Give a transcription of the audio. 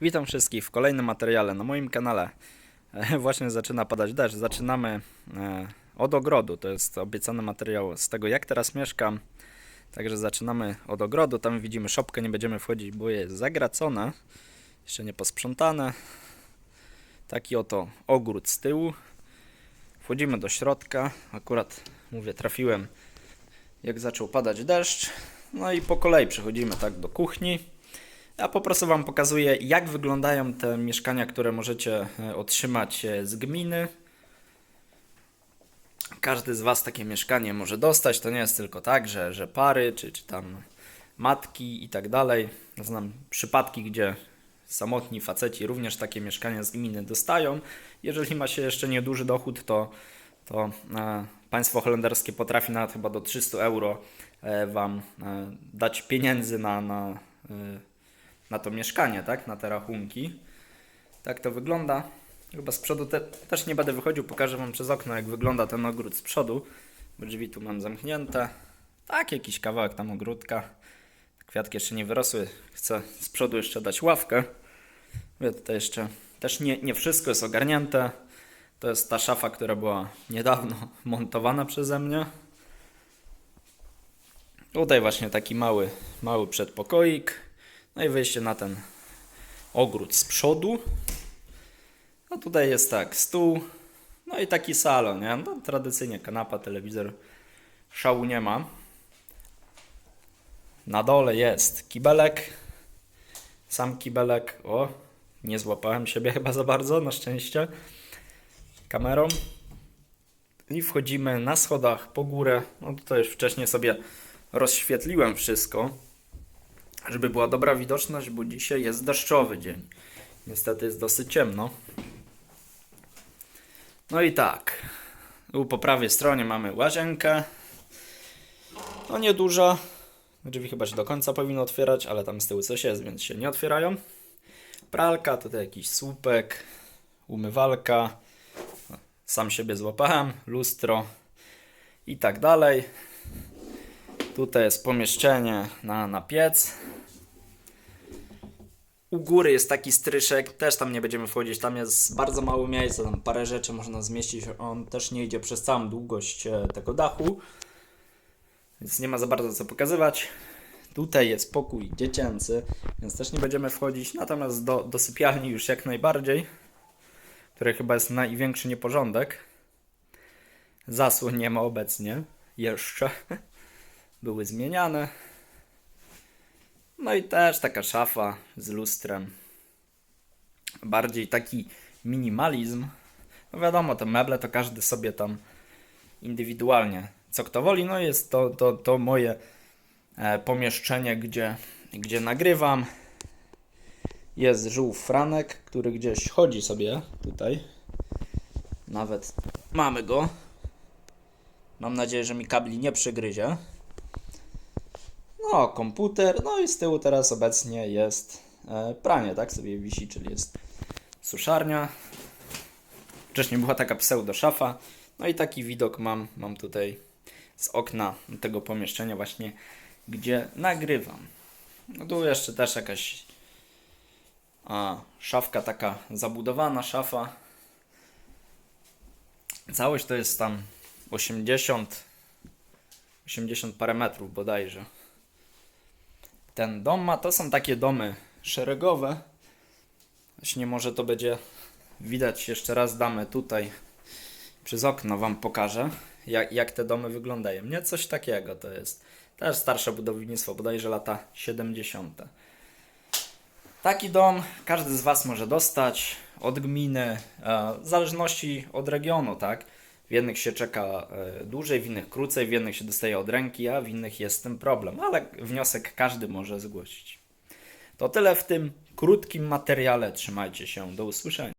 Witam wszystkich w kolejnym materiale na moim kanale. E, Właśnie zaczyna padać deszcz. Zaczynamy e, od ogrodu. To jest obiecany materiał z tego, jak teraz mieszkam. Także zaczynamy od ogrodu. Tam widzimy szopkę, nie będziemy wchodzić, bo jest zagracone. Jeszcze nie posprzątane. Taki oto ogród z tyłu. Wchodzimy do środka. Akurat, mówię, trafiłem jak zaczął padać deszcz. No i po kolei przechodzimy tak do kuchni. Ja po prostu Wam pokazuję, jak wyglądają te mieszkania, które możecie e, otrzymać e, z gminy. Każdy z Was takie mieszkanie może dostać. To nie jest tylko tak, że, że pary, czy, czy tam matki i tak dalej. Znam przypadki, gdzie samotni faceci również takie mieszkania z gminy dostają. Jeżeli ma się jeszcze nieduży dochód, to, to e, państwo holenderskie potrafi nawet chyba do 300 euro Wam dać pieniędzy na, na na to mieszkanie, tak? Na te rachunki. Tak to wygląda. Chyba z przodu te, też nie będę wychodził, pokażę Wam przez okno, jak wygląda ten ogród z przodu. Bo drzwi tu mam zamknięte. Tak, jakiś kawałek tam ogródka. Kwiatki jeszcze nie wyrosły. Chcę z przodu jeszcze dać ławkę. Mówię, tutaj jeszcze też nie, nie wszystko jest ogarnięte. To jest ta szafa, która była niedawno montowana przeze mnie. Tutaj właśnie taki mały, mały przedpokoik. No i wyjście na ten ogród z przodu. No tutaj jest tak, stół. No i taki salon, nie? No, tradycyjnie kanapa, telewizor. Szału nie ma. Na dole jest kibelek. Sam kibelek. O, nie złapałem siebie chyba za bardzo, na szczęście. Kamerą. I wchodzimy na schodach po górę. No tutaj już wcześniej sobie rozświetliłem wszystko żeby była dobra widoczność, bo dzisiaj jest deszczowy dzień. Niestety jest dosyć ciemno. No i tak. Tu po prawej stronie mamy łazienkę. No nieduża. Drzwi chyba się do końca powinno otwierać, ale tam z tyłu coś jest, więc się nie otwierają. Pralka, tutaj jakiś słupek, umywalka. Sam siebie złapałem, lustro i tak dalej. Tutaj jest pomieszczenie na, na piec. U góry jest taki stryszek, też tam nie będziemy wchodzić, tam jest bardzo mało miejsca, tam parę rzeczy można zmieścić, on też nie idzie przez całą długość e, tego dachu, więc nie ma za bardzo co pokazywać. Tutaj jest pokój dziecięcy, więc też nie będziemy wchodzić, natomiast do, do sypialni już jak najbardziej, który chyba jest największy nieporządek. Zasłon nie ma obecnie, jeszcze były zmieniane. No i też taka szafa z lustrem. Bardziej taki minimalizm. No wiadomo, te meble to każdy sobie tam indywidualnie co kto woli. No jest to, to, to moje e, pomieszczenie, gdzie, gdzie nagrywam. Jest żółw Franek, który gdzieś chodzi sobie tutaj. Nawet mamy go. Mam nadzieję, że mi kabli nie przygryzie. No, komputer, no i z tyłu teraz obecnie jest e, pranie, tak sobie wisi, czyli jest suszarnia. Wcześniej była taka pseudo szafa. No i taki widok mam, mam tutaj z okna tego pomieszczenia właśnie, gdzie nagrywam. No tu jeszcze też jakaś a, szafka taka zabudowana, szafa. Całość to jest tam 80 80 parę metrów bodajże ten dom ma, to są takie domy szeregowe. Właśnie może to będzie widać, jeszcze raz damy tutaj przez okno Wam pokażę, jak, jak te domy wyglądają. Nie coś takiego to jest. Też starsze budownictwo, bodajże lata 70. Taki dom każdy z Was może dostać od gminy, e, w zależności od regionu, tak? W jednych się czeka e, dłużej, w innych krócej, w jednych się dostaje od ręki, a w innych jest tym problem, ale wniosek każdy może zgłosić. To tyle w tym krótkim materiale. Trzymajcie się, do usłyszenia.